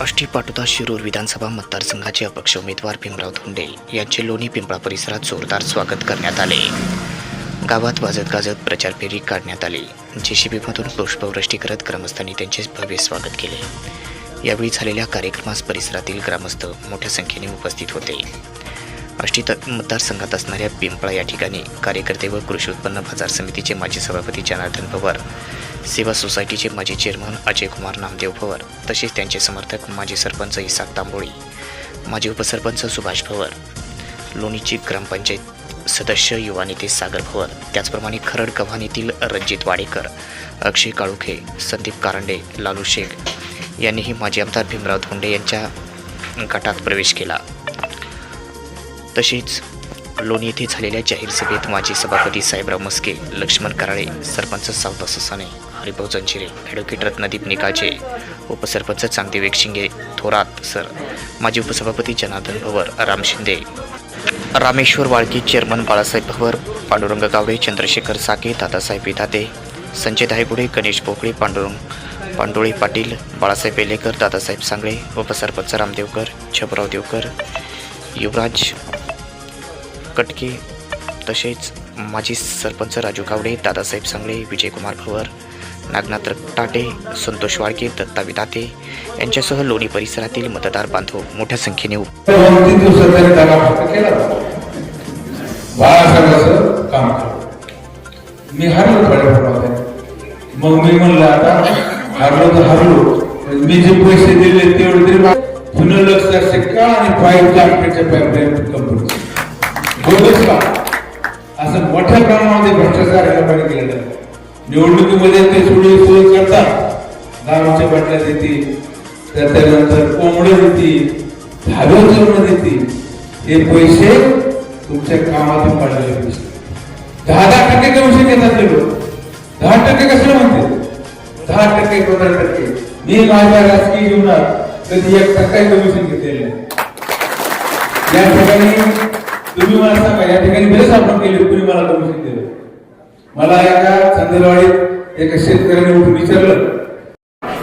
आष्टी पाटोदा शिरूर विधानसभा मतदारसंघाचे अपक्ष उमेदवार भीमराव धोंडे यांचे लोणी पिंपळा परिसरात जोरदार स्वागत करण्यात आले. गावात वाजत गाजत प्रचार फेरी काढण्यात आली. जेसीबीमधून पुष्पवृष्टी करत ग्रामस्थांनी त्यांचे भव्य स्वागत केले. यावेळी झालेल्या कार्यक्रमास परिसरातील ग्रामस्थ मोठ्या संख्येने उपस्थित होते. अष्टी मतदारसंघात असणाऱ्या पिंपळा या ठिकाणी कार्यकर्ते व कृषी उत्पन्न बाजार समितीचे माजी सभापती जनार्दन पवार सेवा सोसायटीचे माजी चेअरमन अजय कुमार नामदेव पवार तसेच त्यांचे समर्थक माजी सरपंच इसाक तांबोळी माजी उपसरपंच सुभाष पवार लोणीची ग्रामपंचायत सदस्य युवा नेते सागर भवर त्याचप्रमाणे खरड कव्हाणीतील रणजित वाडेकर अक्षय काळुखे संदीप कारंडे लालू शेख यांनीही माजी आमदार भीमराव धोंडे यांच्या गटात प्रवेश केला. तसेच लोणी येथे झालेल्या जाहीर सभेत माजी सभापती साहेबराव मस्के लक्ष्मण कराळे सरपंच सावता ससाने हरिभाऊ चंचिरे ॲडव्होकेट रत्नदीप निकाचे उपसरपंच चांगदेव शिंगे थोरात सर माजी उपसभापती जनार्दन भवर राम शिंदे रामेश्वर वाळकी चेअरमन बाळासाहेब भवर पांडुरंग गावडे चंद्रशेखर साके दादासाहेब विधाते संजय धायगुडे गणेश पोकळे पांडुरंग पांडोळे पाटील बाळासाहेब बेलेकर दादासाहेब सांगळे उपसरपंच रामदेवकर छबराव देवकर युवराज कटके तसेच माजी सरपंच राजू गावडे दादासाहेब सांगळे विजयकुमार भवर नागनाथ टाटे संतोष वाळके दत्ता विदाते यांच्यासह लोणी परिसरातील मतदार बांधव मोठ्या संख्येने मी हरलो थोड्या मग मी म्हणलं आता हरलो तर हरलो मी जे पैसे दिले तेवढे तरी मा- लक्ष असे का आणि फाईव्ह लाखच्या पाईपलाईन कंपनी असं मोठ्या प्रमाणामध्ये भ्रष्टाचार या लोकांनी केलेला निवडणुकीमध्ये ते सोडून सोय करतात. दारूच्या बाटल्या देतील त्याच्यानंतर त्यानंतर देतील धावे जेवण देतील. हे पैसे तुमच्या कामातून काढलेले पैसे दहा दहा टक्के कमिशन घेतात ते लोक. दहा टक्के कसं म्हणते? दहा टक्के पंधरा टक्के. मी माझ्या राजकीय जीवनात कधी एक टक्का कमिशन घेतलेलं नाही. या ठिकाणी तुम्ही मला सांगा या ठिकाणी बरेच आपण केले तुम्ही मला कमिशन दिलं मला एका चंदरवाडीत एका शेतकऱ्याने उठून विचारलं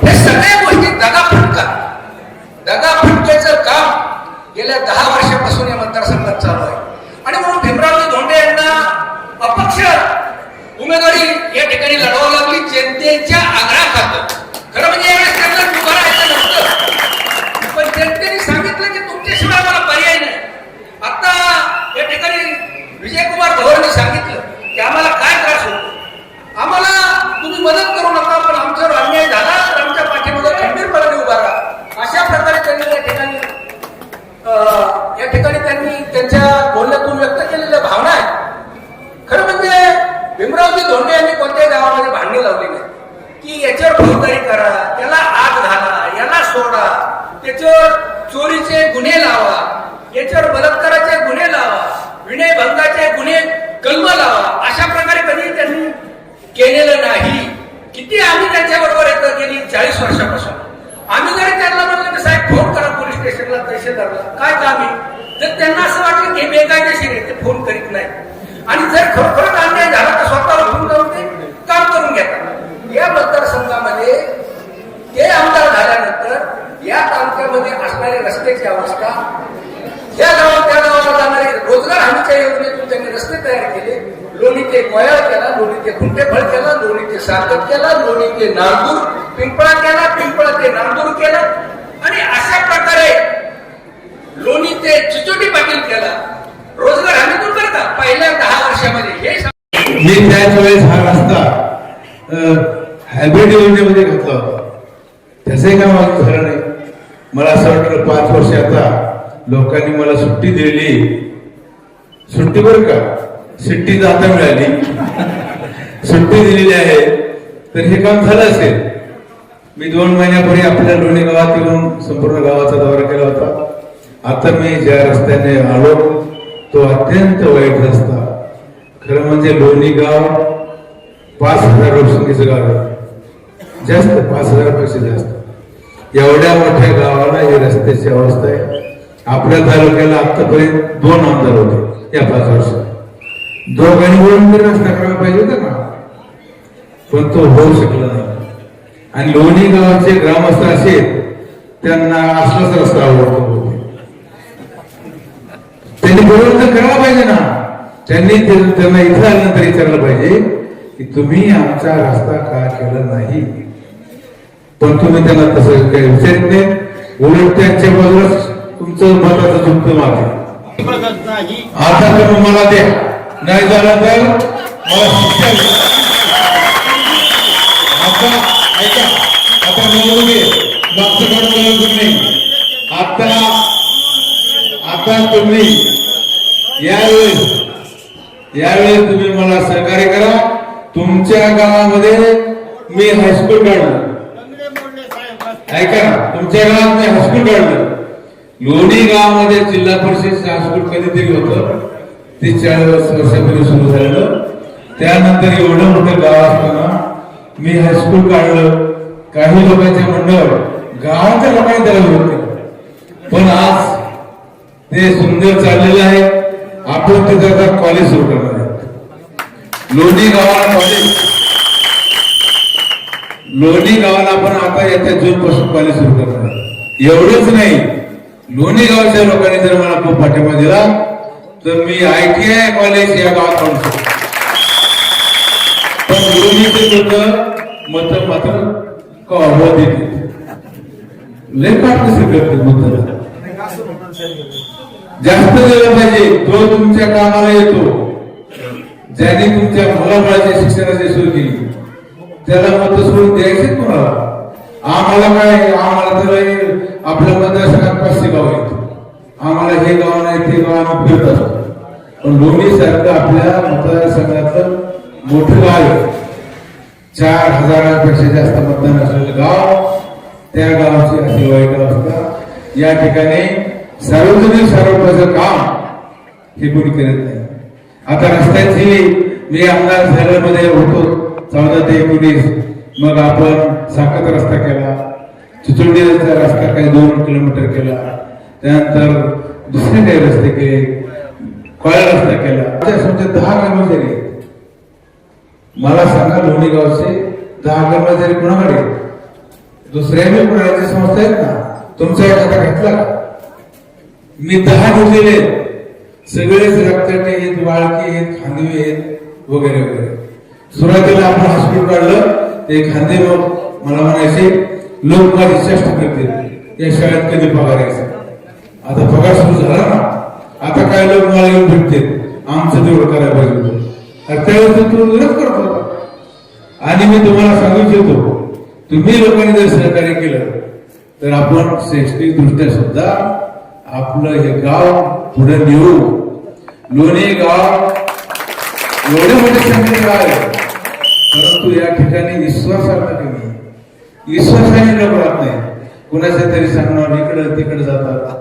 हे सगळ्या गोष्टी दगा फुटका दगा दगाफटक्याचं काम गेल्या दहा वर्षापासून या मतदारसंघात चालू आहे. आणि म्हणून भीमरावजी धोंडे यांना अपक्ष उमेदवारी या ठिकाणी लढवावं लागली. जनतेच्या आग्रहाखातर. खरं म्हणजे यावेळेस त्यांना उभं राहायचं नव्हतं. पण जनतेने सांगितलं की तुमच्याशिवाय मला पर्याय नाही. आता या ठिकाणी विजयकुमार भवरने सांगितलं की आम्हाला या ठिकाणी त्यांनी त्यांच्या बोलण्यातून व्यक्त केलेल्या भावना आहेत. खरं म्हणजे भीमरावजी धोंडे यांनी कोणत्याही गावामध्ये भांडणी लावली नाही की याच्यावर फौजदारी करा त्याला आग घाला याला सोडा त्याच्यावर चोरीचे गुन्हे लावा याच्यावर बलात्काराचे गुन्हे लावा विनयभंगाचे गुन्हे कलम लावा अशा प्रकारे कधी त्यांनी केलेलं नाही किती आम्ही त्यांच्या बरोबर येतो गेली चाळीस वर्षापासून आम्ही जरी त्यांना म्हटलं की साहेब फोन करा पोलीस स्टेशनला तहसीलदारला काय काम आहे तर त्यांना असं वाटलं की हे बेकायदेशीर आहे ते फोन करीत नाही आणि जर खरोखरच अन्याय झाला तर स्वतःला फोन करून ते काम करून घेतात या मतदारसंघामध्ये ते आमदार झाल्यानंतर या तालुक्यामध्ये असणारी रस्त्याची अवस्था या गावात त्या गावाला जाणारे रोजगार हमीच्या योजनेतून त्यांनी रस्ते तयार केले. लोणी ते गोयाळ केला लोणी ते खुंटेफळ केला लोणी ते सातत केला लोणी ते नांदूर पिंपळा केला पिंपळा ते नांदूर केला. आणि अशा प्रकारे लोणी ते चिचोटी पाटील केला. रोजगार हमीतून बरं पहिल्या दहा वर्षामध्ये. हे मी त्याच वेळेस हा रस्ता हायब्रिड योजनेमध्ये घातला होता. त्याचंही काम अजून झालं नाही. मला असं वाटलं पाच वर्ष आता लोकांनी मला सुट्टी दिली सुट्टी बरं का? सुट्टी जाता आता मिळाली. सुट्टी दिलेली आहे. तर हे काम झालं असेल. मी दोन महिन्यापूर्वी आपल्या लोणी गावात येऊन संपूर्ण गावाचा दौरा केला होता. आता मी ज्या रस्त्याने आलो तो अत्यंत वाईट रस्ता. खरं म्हणजे लोणी गाव पाच हजार लोकसंख्येचं गाव आहे. जास्त पाच हजारापेक्षा जास्त. एवढ्या मोठ्या गावाला ही रस्त्याची अवस्था आहे. आपल्या तालुक्याला आतापर्यंत दोन आमदार होते या पाच वर्षात. दोघांनी मिळून तरी रस्ता करायला पाहिजे होता का पण तो होऊ शकला नाही. आणि लोणी गावाचे ग्रामस्थ असे त्यांना असलाच रस्ता आवडतो. बहुतेक. त्यांनी तर करायला पाहिजे ना. त्यांनी त्यांना इथं आल्यानंतर विचारलं पाहिजे की तुम्ही आमचा रस्ता का केला नाही? पण तुम्ही त्यांना तसं काही विचारित नाही. उलट त्यांच्या बाजूलाच तुमचं मताचं झुकतं मागे. बघत आता तुम्ही मला द्या. नाही झालं तर मला शिक्षा आता ऐका. आता बोलू मागचं काढून नाही आता आता तुम्ही यावेळेस यावेळेस तुम्ही मला सहकार्य करा. तुमच्या गावामध्ये मी हायस्कूल काढलं. ऐका तुमच्या गावात मी हायस्कूल काढलं. लोणी गावामध्ये जिल्हा परिषद हायस्कूल कधीतरी होतं. ते चाळीस वर्षापूर्वी सुरू झालेलं. त्यानंतर एवढं मोठं गाव असताना मी हायस्कूल काढलं. काही लोकांचे मंडळ गावाच्या लोकांनी त्याला विरोध केला. पण आज ते सुंदर चाललेलं आहे. आपण तिथं आता कॉलेज सुरू करणार आहे. लोणी गावाला कॉलेज लोणी गावाला आपण आता येत्या जून पासून कॉलेज सुरू करणार आहे. एवढंच नाही. लोणी गावच्या लोकांनी जर मला खूप पाठिंबा दिला तर मी आय टी आय कॉलेज या गावात काढू शकतो पण लोणीचे लोक मत मात्र होते लय पाठीशी करते मत जास्त दिलं पाहिजे तो तुमच्या कामाला येतो. ज्यांनी तुमच्या मुलाबाळाच्या शिक्षणाची सोय केली. त्याला मत सोडून द्यायचे तुम्हाला आम्हाला काय? आम्हाला तर आपल्या मतदारसंघात पाचशे गाव आहेत. आम्हाला हे गाव नाही ते गाव आम्ही फिरत असतो पण लोणी सारखं आपल्या मतदारसंघातलं मोठं गाव आहे. चार हजारापेक्षा जास्त मतदान असलेलं गाव त्या गावाची अशी वाईट अवस्था या ठिकाणी सार्वजनिक सार्वत्वाचं काम हे कोणी करत नाही. आता रस्त्याची मी आमदार झाल्यामध्ये होतो. चौदा ते एकोणीस. मग आपण साखर रस्ता केला. चिचोडीचा रस्ता काही दोन किलोमीटर केला. त्यानंतर दुसरे काही रस्ते केले. कळा रस्ता केला. माझ्या समजा दहा कर्मचारी मला सांगा लोणी गावचे दहा कर्मचारी कुणाकडे दुसऱ्या मी कुणाची संस्था आहेत ना तुमचा एखादा घेतला का? मी दहा घेतलेले आहेत. सगळेच रक्ताटे आहेत वाळके आहेत खांदवे आहेत वगैरे वगैरे. सुरुवातीला आपण हॉस्पिटल काढलं ते खांदे लोक मला म्हणायचे लोक माझी चेष्टा करतील. या शाळेत कधी पगार यायचा? आता पगार सुरू झाला ना. आता काय लोक मला येऊन भेटतील? आमचं तेवढं करायला पाहिजे होतं. त्यावेळेस तो विरोध करत होता. आणि मी तुम्हाला सांगू इच्छितो तुम्ही लोकांनी जर सहकार्य केलं तर आपण शैक्षणिक दृष्ट्या सुद्धा आपलं हे गाव पुढे नेऊ. लोणी गाव एवढे मोठे संख्येने गाव आहे. परंतु या ठिकाणी विश्वासार्थ कमी. विश्वासाने लोक राहत नाही. कुणाच्या तरी सांगणार इकडं तिकडे जातात.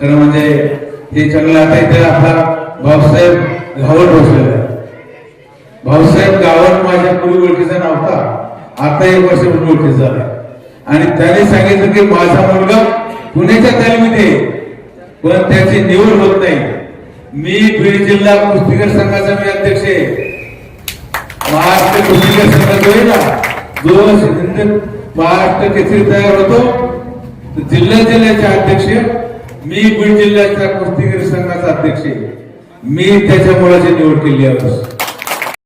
खरं म्हणजे हे चांगलं आता इथे आपला भाऊसाहेब घावट बसलेला आहे. भाऊसाहेब गावात माझ्या पूर्वी ओळखीचा नव्हता. आता एक वर्ष पूर्वी ओळखीचा झाला आणि त्याने सांगितलं की माझा मुलगा पुण्याच्या तालमीत आहे. पण त्याची निवड होत नाही. मी बीड जिल्हा कुस्तीगीर संघाचा मी अध्यक्ष आहे. महाराष्ट्र कुस्तीगर संघ जो आहे. ना जो हिंद महाराष्ट्र केसरी तयार होतो जिल्हा जिल्ह्याचे अध्यक्ष मी बीड जिल्ह्याच्या कुस्तीगीर संघाचा अध्यक्ष आहे. मी त्याच्या मुलाची निवड केली आहे.